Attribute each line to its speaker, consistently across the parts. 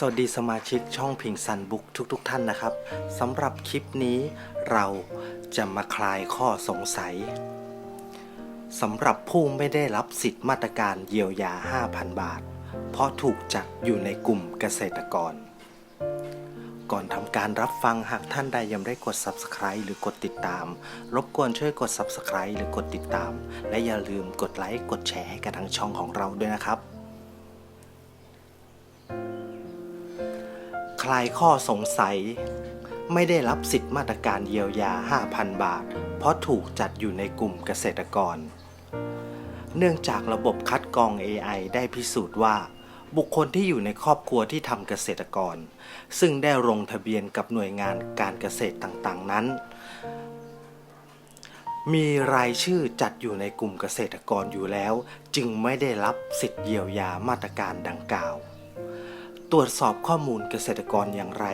Speaker 1: สวัสดีสมาชิกช่องพิงซันบุ๊กทุกๆทท่านนะครับสำหรับคลิปนี้เราจะมาคลายข้อสงสัยสำหรับผู้ไม่ได้รับสิทธิ์มาตรการเยียวยา 5,000 บาท เพราะถูกจัดอยู่ในกลุ่มเกษตรกร ก่อนทำการรับฟังหากท่านใดยังได้กด Subscribe หรือกดติดตาม รบกวนช่วยกด Subscribe หรือกดติดตาม และอย่าลืมกดไลค์กดแชร์ให้กับทางช่องของเราด้วยนะครับ คลายข้อสงสัย ไม่ได้รับสิทธิ์มาตรการเยียวยา 5,000 บาท เพราะถูกจัดอยู่ในกลุ่มเกษตรกร เนื่องจากระบบคัดกรอง AI ได้พิสูจน์ว่า บุคคลที่อยู่ในครอบครัวที่ทำเกษตรกร ซึ่งได้ลงทะเบียนกับหน่วยงานการเกษตรต่างๆนั้น มีรายชื่อจัดอยู่ในกลุ่มเกษตรกรอยู่แล้ว จึงไม่ได้รับสิทธิ์เยียวยามาตรการดังกล่าว ตรวจสอบข้อมูลเกษตรกรอย่างไร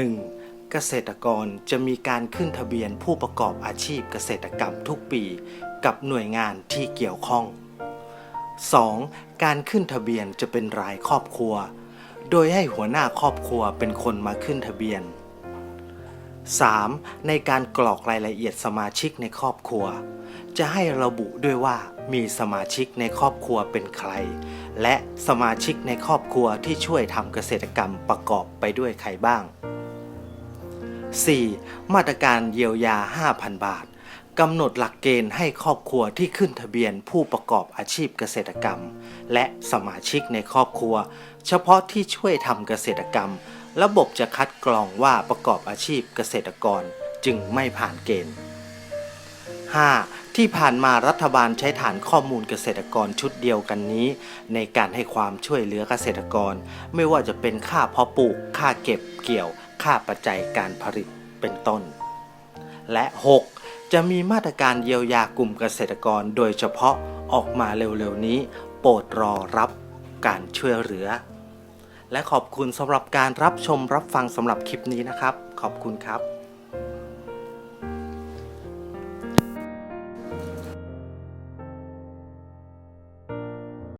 Speaker 1: 1. เกษตรกรจะมีการขึ้นทะเบียนผู้ประกอบอาชีพเกษตรกรรมทุกปี กับหน่วยงานที่เกี่ยวข้อง 2. การขึ้นทะเบียนจะเป็นรายครอบครัว โดยให้หัวหน้าครอบครัวเป็นคนมาขึ้นทะเบียน 3. ในการกรอกรายละเอียดสมาชิกในครอบครัว จะให้ระบุด้วยว่ามีสมาชิกในครอบครัวเป็นใคร และสมาชิกในครอบครัวที่ช่วยทำเกษตรกรรมประกอบไปด้วยใครบ้าง 4. มาตรการเยียวยา 5,000 บาท กำหนดหลักเกณฑ์ให้ครอบครัวที่ขึ้นทะเบียนผู้ประกอบอาชีพเกษตรกรรม และสมาชิกในครอบครัว เฉพาะที่ช่วยทำเกษตรกรรม ระบบจะคัดกรองว่าประกอบอาชีพเกษตรกรจึงไม่ผ่านเกณฑ์ 5. ที่ผ่านมารัฐบาลใช้ฐานข้อมูลเกษตรกรชุดเดียวกันนี้ ในการให้ความช่วยเหลือเกษตรกร ไม่ว่าจะเป็นค่าเพาะปลูก ค่าเก็บเกี่ยว ค่าปัจจัยการผลิตเป็นต้น และ 6. จะมีมาตรการเยียวยากลุ่มเกษตรกรโดยเฉพาะออกมาเร็วๆนี้ โปรดรอรับการช่วยเหลือ และขอบคุณสำหรับการรับชมรับฟังสำหรับคลิปนี้นะครับ ขอบคุณครับ